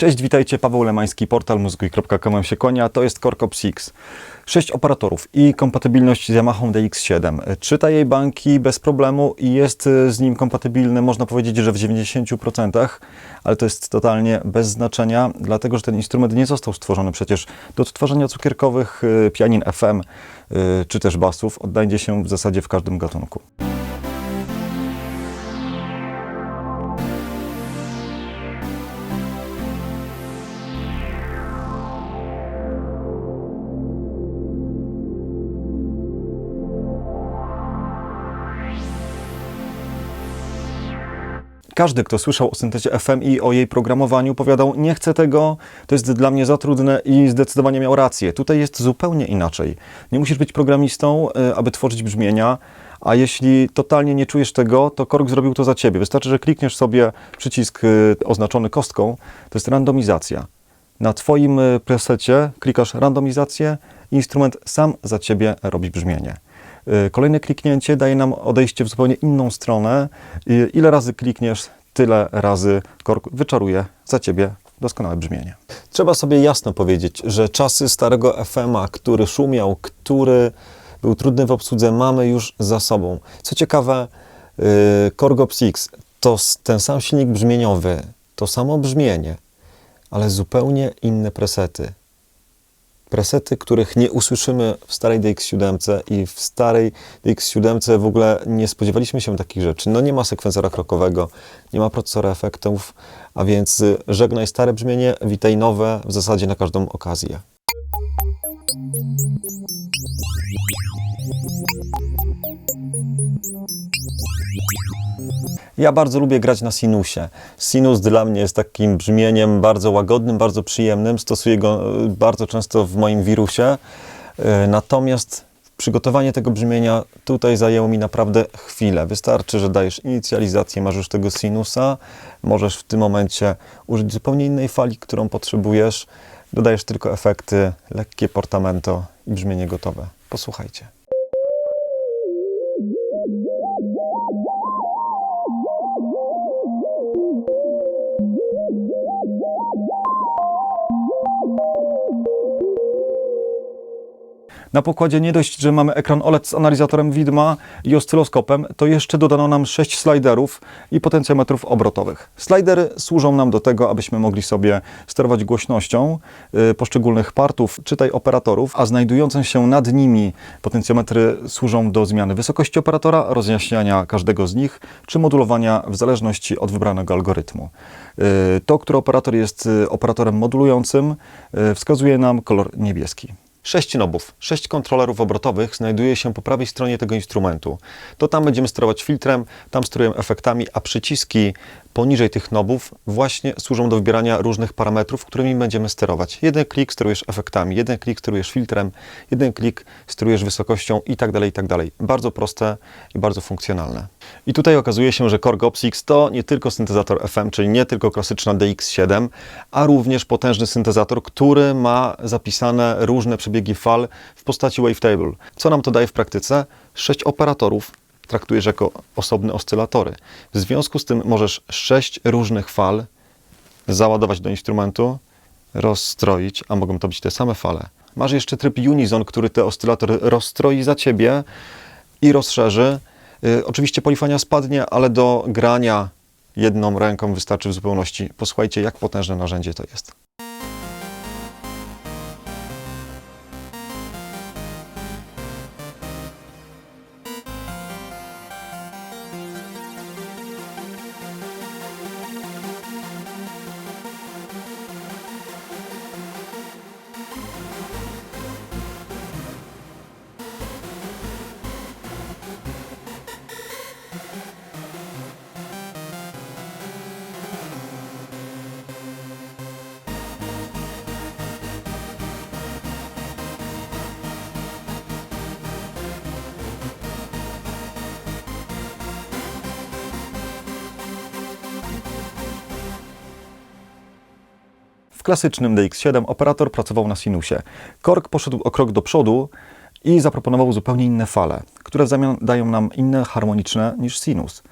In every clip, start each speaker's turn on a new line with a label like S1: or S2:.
S1: Cześć, witajcie, Paweł Lemański, portal mózguj.com się kłania, to jest Corcop 6. Sześć operatorów i kompatybilność z Yamaha DX7. Czyta jej banki bez problemu i jest y, z nim kompatybilny, można powiedzieć, że w 90%, ale to jest totalnie bez znaczenia, dlatego że ten instrument nie został stworzony przecież do odtwarzania cukierkowych y, pianin FM y, czy też basów. Odnajdzie się w zasadzie w każdym gatunku. Każdy, kto słyszał o syntezie FM i o jej programowaniu, powiadał: Nie chcę tego, to jest dla mnie za trudne i zdecydowanie miał rację. Tutaj jest zupełnie inaczej. Nie musisz być programistą, y, aby tworzyć brzmienia. A jeśli totalnie nie czujesz tego, to Korg zrobił to za ciebie. Wystarczy, że klikniesz sobie przycisk y, oznaczony kostką, to jest randomizacja. Na Twoim y, presecie klikasz randomizację instrument sam za Ciebie robi brzmienie. Y, Kolejne kliknięcie daje nam odejście w zupełnie inną stronę. Y, Ile razy klikniesz, tyle razy Korg wyczaruje za Ciebie doskonałe brzmienie.
S2: Trzeba sobie jasno powiedzieć, że czasy starego FM-a, który szumiał, który był trudny w obsłudze, mamy już za sobą. Co ciekawe, yy, Corgop 6 to ten sam silnik brzmieniowy, to samo brzmienie, ale zupełnie inne presety. Presety, których nie usłyszymy w starej DX7 i w starej DX7 w ogóle nie spodziewaliśmy się takich rzeczy. No nie ma sekwensora krokowego, nie ma procesora efektów, a więc y, żegnaj stare brzmienie, witaj nowe w zasadzie na każdą okazję. Ja bardzo lubię grać na sinusie. Sinus dla mnie jest takim brzmieniem bardzo łagodnym, bardzo przyjemnym. Stosuję go y, bardzo często w moim wirusie. Y, Natomiast przygotowanie tego brzmienia tutaj zajęło mi naprawdę chwilę. Wystarczy, że dajesz inicjalizację, masz już tego sinusa. Możesz w tym momencie użyć zupełnie innej fali, którą potrzebujesz. Dodajesz tylko efekty, lekkie portamento i brzmienie gotowe. Posłuchajcie.
S1: Na pokładzie nie dość, że mamy ekran OLED z analizatorem widma i oscyloskopem, to jeszcze dodano nam 6 sliderów i potencjometrów obrotowych. Slidery służą nam do tego, abyśmy mogli sobie sterować głośnością y, poszczególnych partów, czytaj operatorów, a znajdujące się nad nimi potencjometry służą do zmiany wysokości operatora, rozjaśniania każdego z nich, czy modulowania w zależności od wybranego algorytmu. Y, To, który operator jest y, operatorem modulującym, wskazuje nam kolor niebieski.
S2: Sześć nobów, sześć kontrolerów obrotowych znajduje się po prawej stronie tego instrumentu. To tam będziemy sterować filtrem, tam sterujemy efektami, a przyciski poniżej tych nobów właśnie służą do wybierania różnych parametrów, którymi będziemy sterować. Jeden klik sterujesz efektami, jeden klik sterujesz filtrem, jeden klik sterujesz wysokością i tak dalej, i tak dalej. Bardzo proste i bardzo funkcjonalne. I tutaj okazuje się, że Korg Opsix to nie tylko syntezator FM, czyli nie tylko klasyczna DX7, a również potężny syntezator, który ma zapisane różne przebiegi fal w postaci wavetable. Co nam to daje w praktyce? Sześć operatorów traktujesz jako osobne oscylatory. W związku z tym możesz sześć różnych fal załadować do instrumentu, rozstroić, a mogą to być te same fale. Masz jeszcze tryb Unison, który te oscylatory rozstroi za ciebie i rozszerzy. Y, oczywiście polifania spadnie, ale do grania jedną ręką wystarczy w zupełności. Posłuchajcie, jak potężne narzędzie to jest.
S1: Klasycznym DX7 operator pracował na sinusie. Korg poszedł o krok do przodu i zaproponował zupełnie inne fale, które w zamian dają nam inne harmoniczne niż sinus.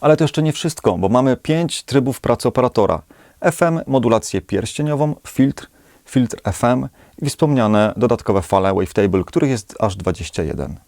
S1: Ale to jeszcze nie wszystko, bo mamy pięć trybów pracy operatora. FM, modulację pierścieniową, filtr, filtr FM i wspomniane dodatkowe fale wavetable, których jest aż 21.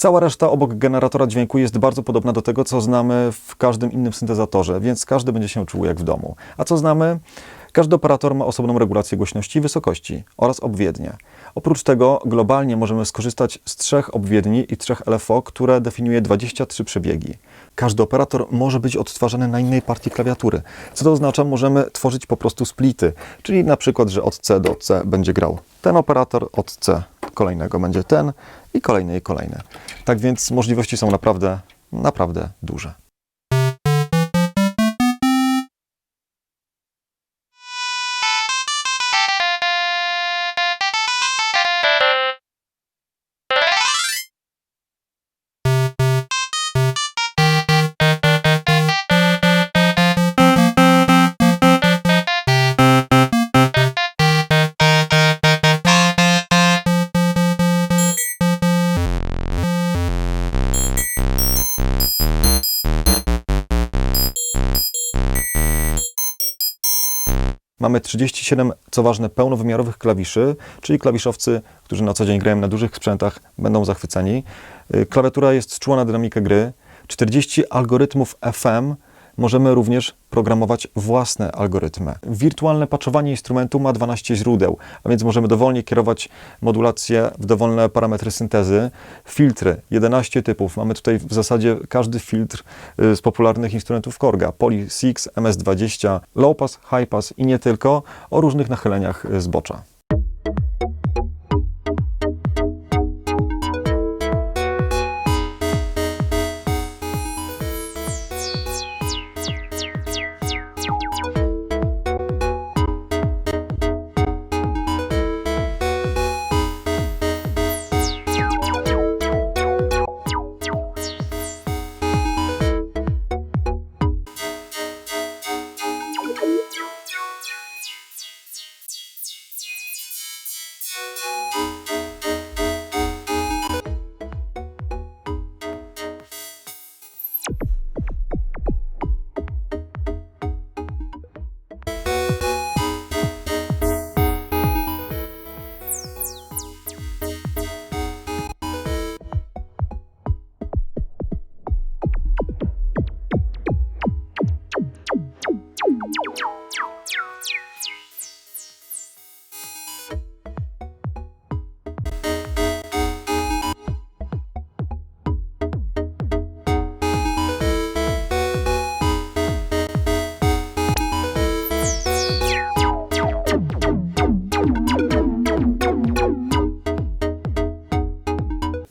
S1: Cała reszta obok generatora dźwięku jest bardzo podobna do tego, co znamy w każdym innym syntezatorze, więc każdy będzie się czuł jak w domu. A co znamy? Każdy operator ma osobną regulację głośności i wysokości oraz obwiednie. Oprócz tego globalnie możemy skorzystać z trzech obwiedni i trzech LFO, które definiuje 23 przebiegi. Każdy operator może być odtwarzany na innej partii klawiatury. Co to oznacza? Możemy tworzyć po prostu splity, czyli na przykład, że od C do C będzie grał ten operator, od C kolejnego będzie ten i kolejny i kolejny. Tak więc możliwości są naprawdę, naprawdę duże. Mamy 37, co ważne, pełnowymiarowych klawiszy, czyli klawiszowcy, którzy na co dzień grają na dużych sprzętach, będą zachwyceni. Y, Klawiatura jest czuła na dynamikę gry. 40 algorytmów FM. Możemy również programować własne algorytmy. Wirtualne patchowanie instrumentu ma 12 źródeł, a więc możemy dowolnie kierować modulację w dowolne parametry syntezy. Filtry 11 typów. Mamy tutaj w zasadzie każdy filtr y, z popularnych instrumentów Korga. Poly 6, MS20, Low Pass, High Pass i nie tylko, o różnych nachyleniach y, zbocza.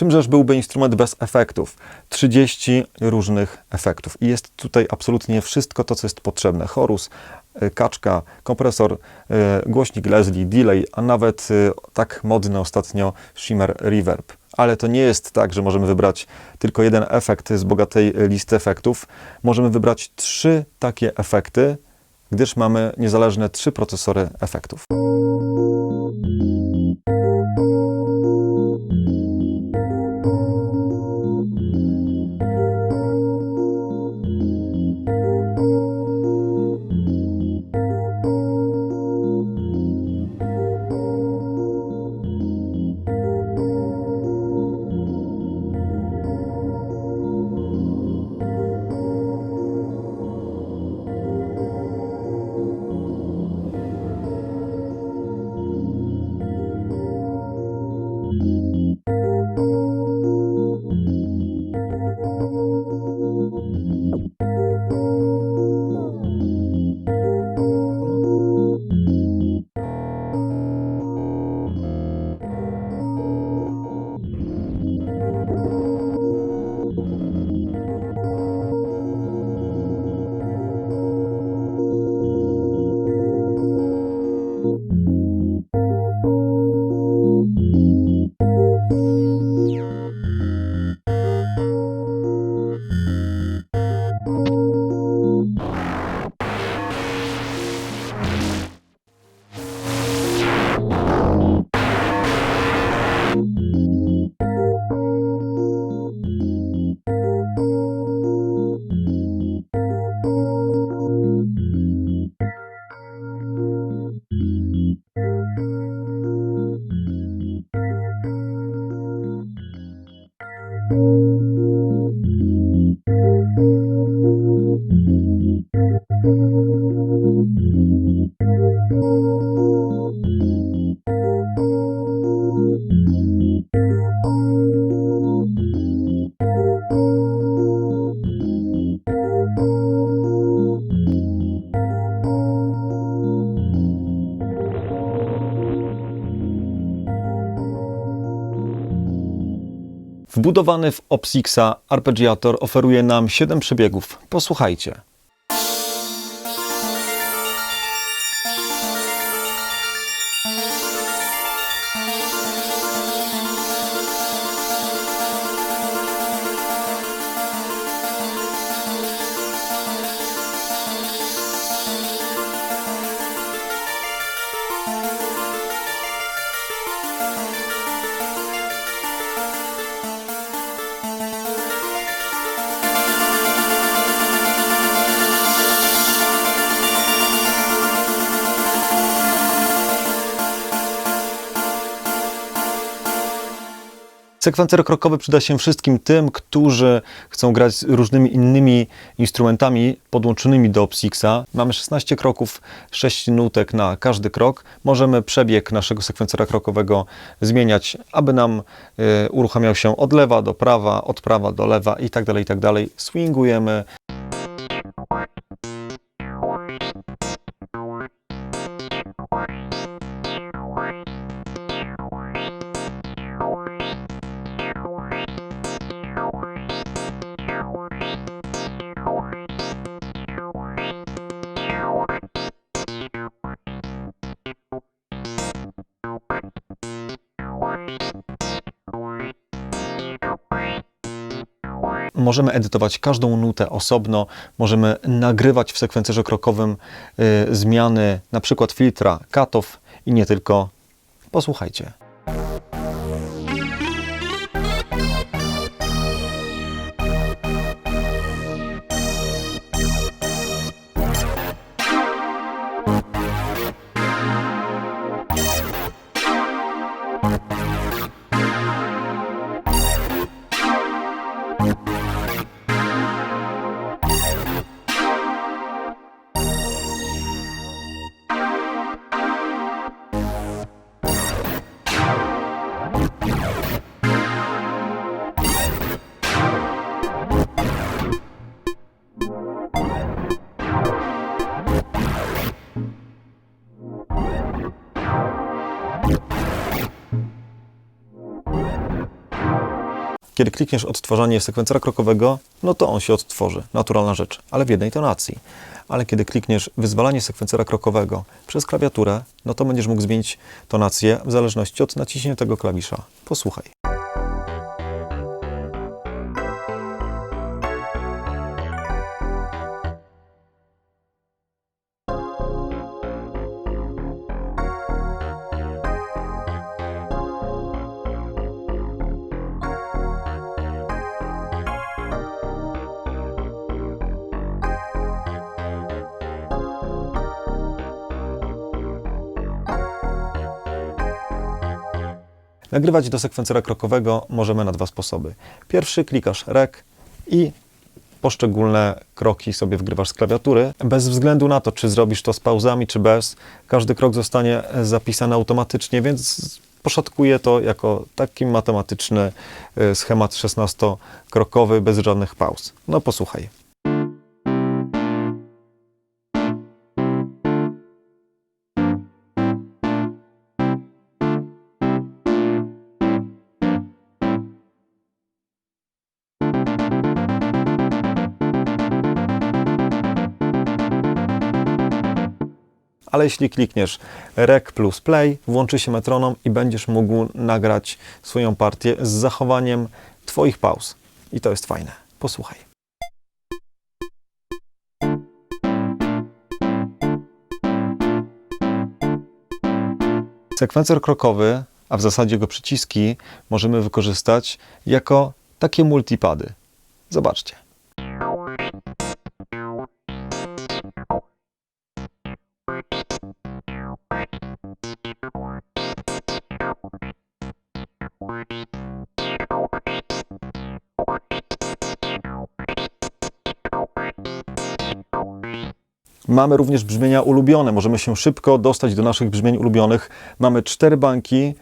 S1: Czymżeż byłby instrument bez efektów? 30 różnych efektów. I jest tutaj absolutnie wszystko to, co jest potrzebne. Chorus, y, kaczka, kompresor, y, głośnik Leslie, delay, a nawet y, tak modny ostatnio shimmer reverb. Ale to nie jest tak, że możemy wybrać tylko jeden efekt z bogatej listy efektów. Możemy wybrać trzy takie efekty, gdyż mamy niezależne trzy procesory efektów. Wbudowany w Opsixa arpeggiator oferuje nam 7 przebiegów. Posłuchajcie. Sekwencer krokowy przyda się wszystkim tym, którzy chcą grać z różnymi innymi instrumentami podłączonymi do Psixa. Mamy 16 kroków, 6 nutek na każdy krok. Możemy przebieg naszego sekwencera krokowego zmieniać, aby nam y, uruchamiał się od lewa do prawa, od prawa do lewa i tak dalej, i tak. Swingujemy. Możemy edytować każdą nutę osobno, możemy nagrywać w sekwencerze krokowym y, zmiany, na przykład filtra, cutoff i nie tylko. Posłuchajcie. Kiedy klikniesz odtwarzanie sekwencera krokowego, no to on się odtworzy, naturalna rzecz, ale w jednej tonacji. Ale kiedy klikniesz wyzwalanie sekwencera krokowego przez klawiaturę, no to będziesz mógł zmienić tonację w zależności od naciśniętego klawisza. Posłuchaj. Nagrywać do sekwencera krokowego możemy na dwa sposoby. Pierwszy klikasz REC i poszczególne kroki sobie wgrywasz z klawiatury. Bez względu na to, czy zrobisz to z pauzami, czy bez, każdy krok zostanie zapisany automatycznie, więc poszatkuję to jako taki matematyczny y, schemat 16-krokowy bez żadnych pauz. No posłuchaj. Ale jeśli klikniesz Rec plus Play, włączy się metronom i będziesz mógł nagrać swoją partię z zachowaniem Twoich pauz. I to jest fajne. Posłuchaj. Sekwencer krokowy, a w zasadzie jego przyciski, możemy wykorzystać jako takie multipady. Zobaczcie. Mamy również brzmienia ulubione. Możemy się szybko dostać do naszych brzmień ulubionych. Mamy cztery banki,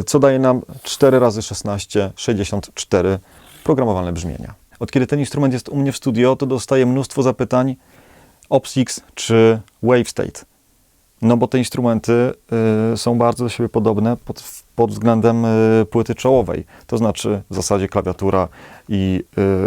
S1: y, co daje nam 4 razy 16, 64 programowane brzmienia. Od kiedy ten instrument jest u mnie w studio, to dostaję mnóstwo zapytań OPSIX czy WaveState. No bo te instrumenty y, są bardzo do siebie podobne pod, pod względem y, płyty czołowej, to znaczy w zasadzie klawiatura i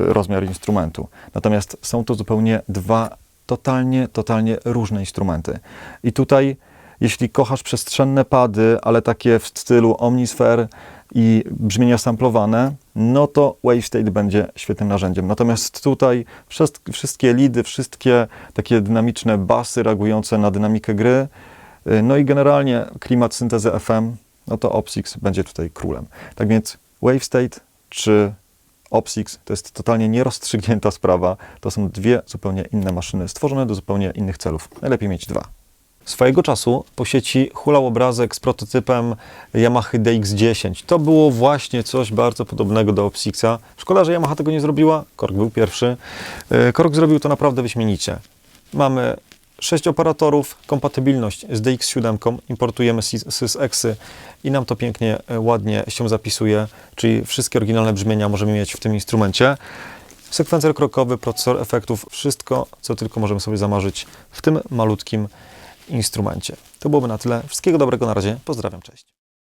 S1: rozmiar instrumentu. Natomiast są to zupełnie dwa totalnie, totalnie różne instrumenty. I tutaj, jeśli kochasz przestrzenne pady, ale takie w stylu Omnisphere i brzmienia samplowane, no to WaveState będzie świetnym narzędziem. Natomiast tutaj wszystk- wszystkie lidy, wszystkie takie dynamiczne basy reagujące na dynamikę gry, y, no i generalnie klimat syntezy FM, no to OPSIX będzie tutaj królem. Tak więc WaveState czy OPSIX to jest totalnie nierozstrzygnięta sprawa. To są dwie zupełnie inne maszyny, stworzone do zupełnie innych celów. Najlepiej mieć dwa. Swojego czasu po sieci hulał obrazek z prototypem Yamaha DX10. To było właśnie coś bardzo podobnego do OPSIXa. Szkoda, że Yamaha tego nie zrobiła. Korg był pierwszy. E, Korg zrobił to naprawdę wyśmienicie. Mamy 6 operatorów, kompatybilność z DX7, importujemy SysExy i nam to pięknie, e, ładnie się zapisuje, czyli wszystkie oryginalne brzmienia możemy mieć w tym instrumencie. Sekwencer krokowy, procesor efektów, wszystko, co tylko możemy sobie zamarzyć w tym malutkim instrumencie. To byłoby na tyle. Wszystkiego dobrego na razie. Pozdrawiam, cześć.